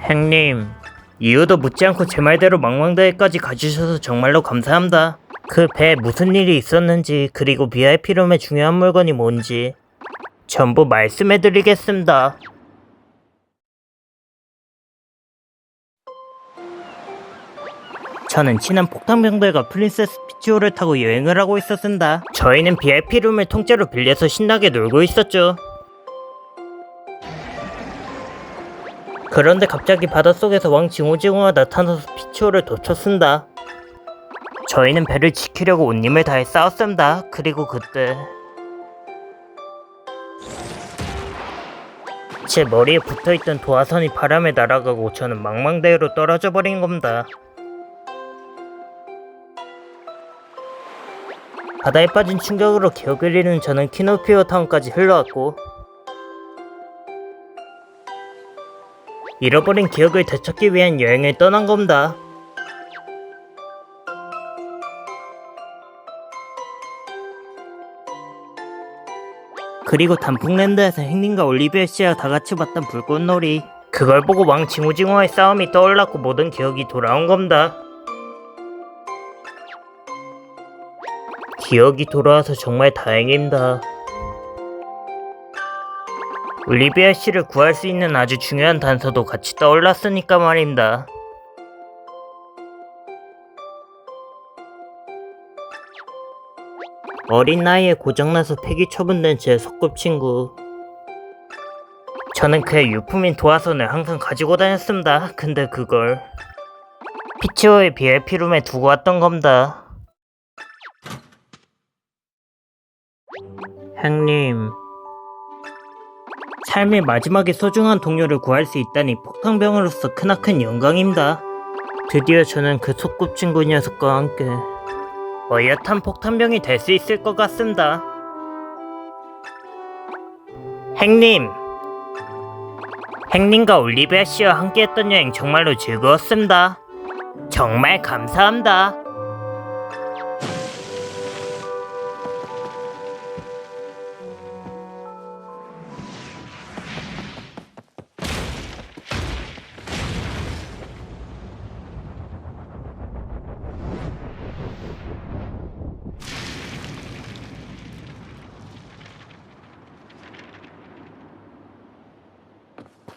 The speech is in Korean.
행님, 이유도 묻지 않고 제 말대로 망망대해까지 가주셔서 정말로 감사합니다. 그 배에 무슨 일이 있었는지 그리고 VIP룸의 중요한 물건이 뭔지 전부 말씀해드리겠습니다. 저는 친한 폭탄병들과 프린세스 피치오를 타고 여행을 하고 있었습니다. 저희는 VIP룸을 통째로 빌려서 신나게 놀고 있었죠. 그런데 갑자기 바닷속에서 왕 징후징후가 나타나서 피치오를 도쳤습니다. 저희는 배를 지키려고 온 힘을 다해 싸웠습니다. 그리고 그때 제 머리에 붙어있던 도화선이 바람에 날아가고 저는 망망대해로 떨어져 버린 겁니다. 바다에 빠진 충격으로 기억을 잃은 저는 키노피오 타운까지 흘러왔고 잃어버린 기억을 되찾기 위한 여행을 떠난 겁니다. 그리고 단풍랜드에서 행님과 올리비아 씨와 다 같이 봤던 불꽃놀이 그걸 보고 왕 징후징후와의 싸움이 떠올랐고 모든 기억이 돌아온 겁니다. 기억이 돌아와서 정말 다행입니다. 올리비아 씨를 구할 수 있는 아주 중요한 단서도 같이 떠올랐으니까 말입니다. 어린 나이에 고장나서 폐기 처분된 제 소꿉친구. 저는 그의 유품인 도화선을 항상 가지고 다녔습니다. 근데 그걸 피치오의 BLP룸에 두고 왔던 겁니다. 형님, 삶의 마지막에 소중한 동료를 구할 수 있다니 폭탄병으로서 크나큰 영광입니다. 드디어 저는 그 소꿉친구 녀석과 함께 어엿한 폭탄병이 될 수 있을 것 같습니다. 행님, 행님과 올리비아 씨와 함께했던 여행 정말로 즐거웠습니다. 정말 감사합니다. フフフ。